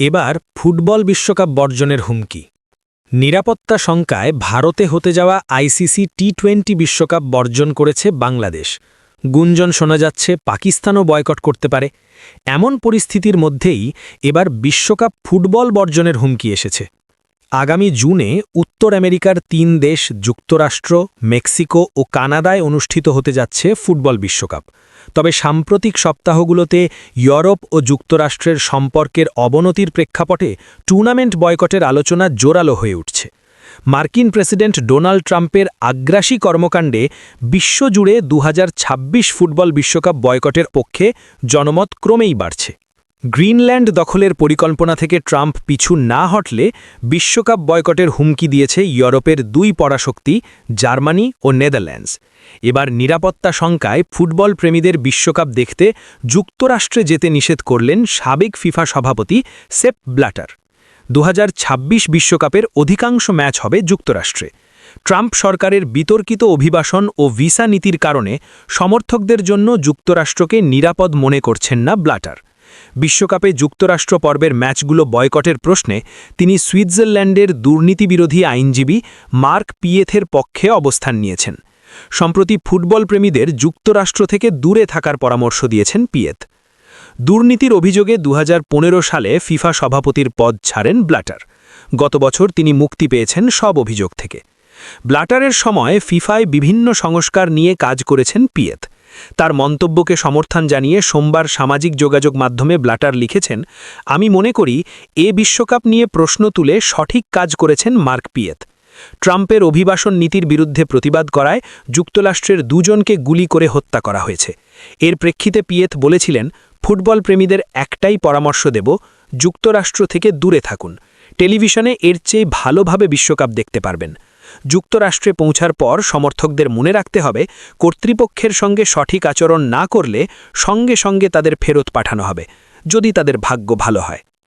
এবার ফুটবল বিশ্বকাপ বর্জনের হুমকি। নিরাপত্তা শঙ্কায় ভারতে হতে যাওয়া আইসিসি টি টোয়েন্টি বিশ্বকাপ বর্জন করেছে বাংলাদেশ। গুঞ্জন শোনা যাচ্ছে পাকিস্তানও বয়কট করতে পারে। এমন পরিস্থিতির মধ্যেই এবার বিশ্বকাপ ফুটবল বর্জনের হুমকি এসেছে। আগামী জুনে উত্তর আমেরিকার তিন দেশ যুক্তরাষ্ট্র, মেক্সিকো ও কানাডায় অনুষ্ঠিত হতে যাচ্ছে ফুটবল বিশ্বকাপ। তবে সাম্প্রতিক সপ্তাহগুলোতে ইউরোপ ও যুক্তরাষ্ট্রের সম্পর্কের অবনতির প্রেক্ষাপটে টুর্নামেন্ট বয়কটের আলোচনা জোরালো হয়ে উঠছে। মার্কিন প্রেসিডেন্ট ডোনাল্ড ট্রাম্পের আগ্রাসী কর্মকাণ্ডে বিশ্বজুড়ে দু হাজার ছাব্বিশ ফুটবল বিশ্বকাপ বয়কটের পক্ষে জনমত ক্রমেই বাড়ছে। গ্রিনল্যান্ড দখলের পরিকল্পনা থেকে ট্রাম্প পিছু না হটলে বিশ্বকাপ বয়কটের হুমকি দিয়েছে ইউরোপের দুই পরাশক্তি, জার্মানি ও নেদারল্যান্ডস। এবার নিরাপত্তা শঙ্কায় ফুটবল প্রেমীদের বিশ্বকাপ দেখতে যুক্তরাষ্ট্রে যেতে নিষেধ করলেন সাবেক ফিফা সভাপতি সেপ ব্লাটার। দু বিশ্বকাপের অধিকাংশ ম্যাচ হবে যুক্তরাষ্ট্রে। ট্রাম্প সরকারের বিতর্কিত অভিবাসন ও ভিসা নীতির কারণে সমর্থকদের জন্য যুক্তরাষ্ট্রকে নিরাপদ মনে করছেন না ব্লাটার। বিশ্বকাপে যুক্তরাষ্ট্র পর্বের ম্যাচগুলো বয়কটের প্রশ্নে তিনি সুইজারল্যান্ডের দুর্নীতিবিরোধী আইনজীবী মার্ক পিয়েথের পক্ষে অবস্থান নিয়েছেন। সম্প্রতি ফুটবল প্রেমীদের যুক্তরাষ্ট্র থেকে দূরে থাকার পরামর্শ দিয়েছেন পিয়েথ। দুর্নীতির অভিযোগে দু হাজার পনেরো সালে ফিফা সভাপতির পদ ছাড়েন ব্লাটার। গত বছর তিনি মুক্তি পেয়েছেন সব অভিযোগ থেকে। ব্লাটারের সময় ফিফায় বিভিন্ন সংস্কার নিয়ে কাজ করেছেন পিয়েথ। তার মন্তব্যকে সমর্থন জানিয়ে সোমবার সামাজিক যোগাযোগ মাধ্যমে ব্লাটার লিখেছেন, আমি মনে করি এ বিশ্বকাপ নিয়ে প্রশ্ন তুলে সঠিক কাজ করেছেন মার্ক পিয়েত। ট্রাম্পের অভিবাসন নীতির বিরুদ্ধে প্রতিবাদ করায় যুক্তরাষ্ট্রের দুজনকে গুলি করে হত্যা করা হয়েছে। এর প্রেক্ষিতে পিয়েত বলেছিলেন, ফুটবল প্রেমীদের একটাই পরামর্শ দেব, যুক্তরাষ্ট্র থেকে দূরে থাকুন। টেলিভিশনে এর চেয়ে ভালোভাবে বিশ্বকাপ দেখতে পারবেন। যুক্তরাষ্ট্রে পৌঁছার পর সমর্থকদের মনে রাখতে হবে, কর্তৃপক্ষের সঙ্গে সঠিক আচরণ না করলে সঙ্গে সঙ্গে তাদের ফেরত পাঠানো হবে, যদি তাদের ভাগ্য ভালো হয়।